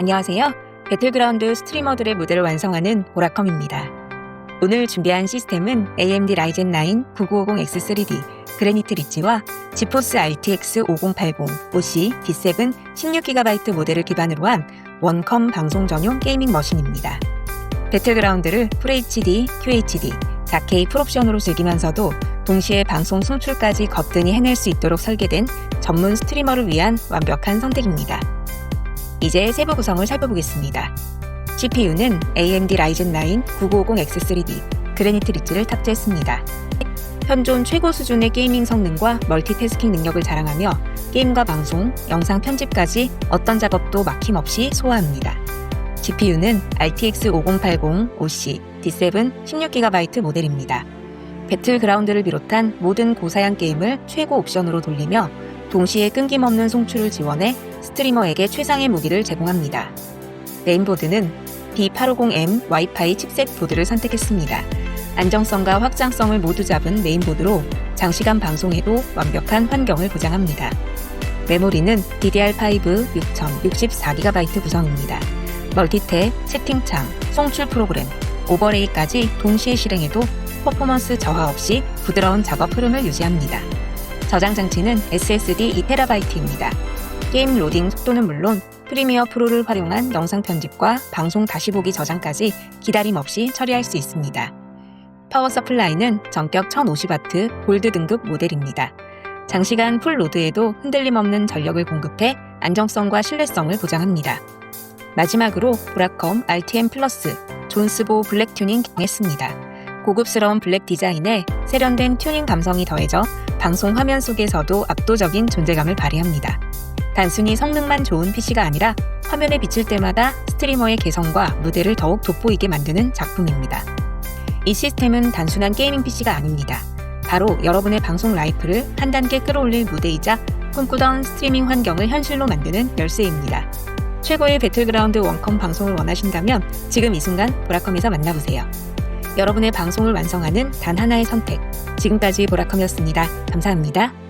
안녕하세요. 배틀그라운드 스트리머들의 무대를 완성하는 보라컴입니다. 오늘 준비한 시스템은 AMD 라이젠 9 9950X3D 그래니트 리치와 지포스 RTX 5080 OC D7 16GB 모델을 기반으로 한 원컴 방송 전용 게이밍 머신입니다. 배틀그라운드를 FHD, QHD, 4K 풀옵션으로 즐기면서도 동시에 방송 송출까지 거뜬히 해낼 수 있도록 설계된 전문 스트리머를 위한 완벽한 선택입니다. 이제 세부 구성을 살펴보겠습니다. CPU는 AMD 라이젠 9 9950X3D 그래니트 리치를 탑재했습니다. 현존 최고 수준의 게이밍 성능과 멀티태스킹 능력을 자랑하며 게임과 방송, 영상 편집까지 어떤 작업도 막힘없이 소화합니다. GPU는 RTX 5080 OC D7 16GB 모델입니다. 배틀그라운드를 비롯한 모든 고사양 게임을 최고 옵션으로 돌리며 동시에 끊김없는 송출을 지원해 스트리머에게 최상의 무기를 제공합니다. 메인보드는 B850M 와이파이 칩셋 보드를 선택했습니다. 안정성과 확장성을 모두 잡은 메인보드로 장시간 방송에도 완벽한 환경을 보장합니다. 메모리는 DDR5 6064GB 구성입니다. 멀티탭, 채팅창, 송출 프로그램, 오버레이까지 동시에 실행해도 퍼포먼스 저하 없이 부드러운 작업 흐름을 유지합니다. 저장 장치는 SSD 2TB입니다. 게임 로딩 속도는 물론 프리미어 프로를 활용한 영상 편집과 방송 다시 보기 저장까지 기다림 없이 처리할 수 있습니다. 파워 서플라이는 전격 1050W 골드 등급 모델입니다. 장시간 풀 로드에도 흔들림 없는 전력을 공급해 안정성과 신뢰성을 보장합니다. 마지막으로 브라컴 RTM 플러스 존스보 블랙 튜닝 기능했습니다. 고급스러운 블랙 디자인에 세련된 튜닝 감성이 더해져 방송 화면 속에서도 압도적인 존재감을 발휘합니다. 단순히 성능만 좋은 PC가 아니라 화면에 비칠 때마다 스트리머의 개성과 무대를 더욱 돋보이게 만드는 작품입니다. 이 시스템은 단순한 게이밍 PC가 아닙니다. 바로 여러분의 방송 라이프를 한 단계 끌어올릴 무대이자 꿈꾸던 스트리밍 환경을 현실로 만드는 열쇠입니다. 최고의 배틀그라운드 원컴 방송을 원하신다면 지금 이 순간 보라컴에서 만나보세요. 여러분의 방송을 완성하는 단 하나의 선택. 지금까지 보라컴이었습니다. 감사합니다.